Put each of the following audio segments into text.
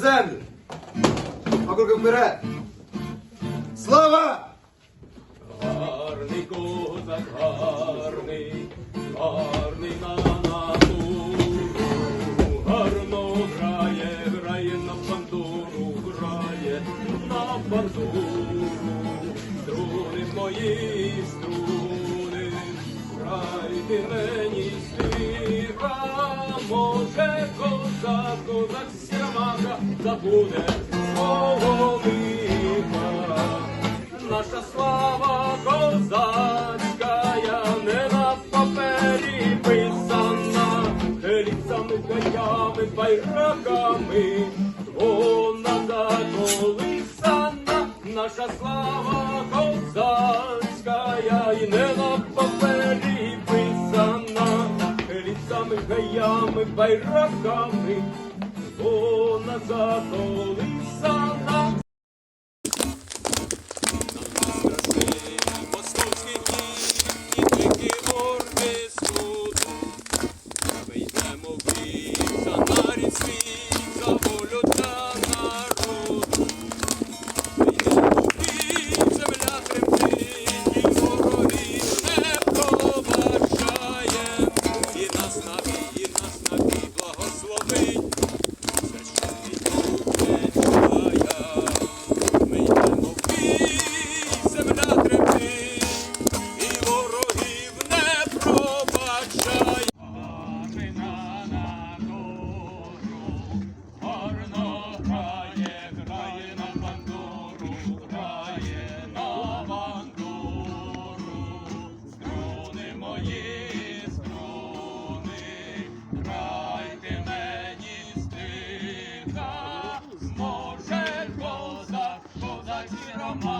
землю. Округи вперед. Слава! Гарний козак, гарний, гарний на натуру, гарно грає, грає на бандуру, грає на бандуру, струни мої струни, грайте мені стиха, може козак, козак сіромака забуде свого лиха. Наша слава козацька, не на папері писана, ліцями, гаями, байраками, вона заколисана, наша слава козацька, гаями, байраками, вона заколисана. Московський Ukraine. Козак сіромаха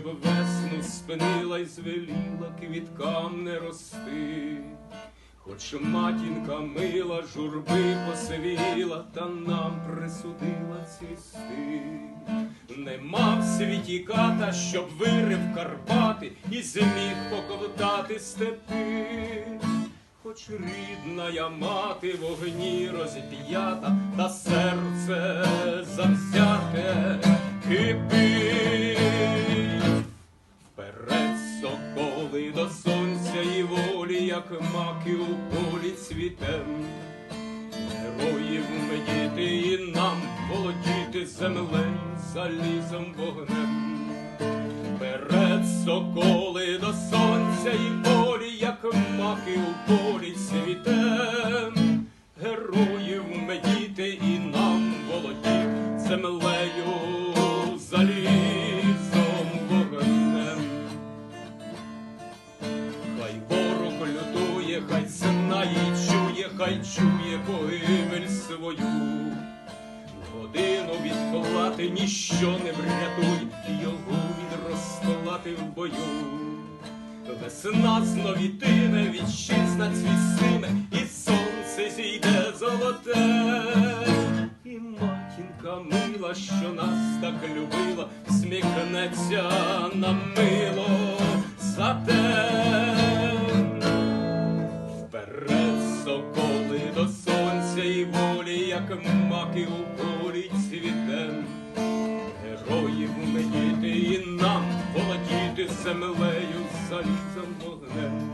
щоб весну спинила й звеліла квіткам не рости. Хоч матінка мила журби посивіла, та нам присудила цвісти. Нема в світі ката, щоб вирив Карпати і зміг поковтати степи. Хоч рідна я мати в огні розіп'ята, та серце завзяте кипить. Як маки у полі цвітем. Героїв ми діти і нам володіти землею, залізом вогнем. Вперед соколи до сонця і полі, як маки у полі людину відколати, ніщо не врятуй, його відрозколати в бою. Весна зновітиме, вітчизна цвісиме, і сонце зійде золоте, і матінка мила, що нас так любила, всміхнеться на мило за те. Вперед, соколи до сонця і волі, як маки у полі і цвітем, героїв медіти і нам володіти землею залізом вогнем.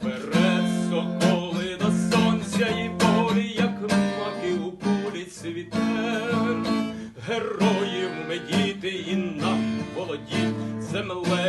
Вперед соколи до сонця і болі, як маки у полі цвітем, героїв медіти і нам володіти землею.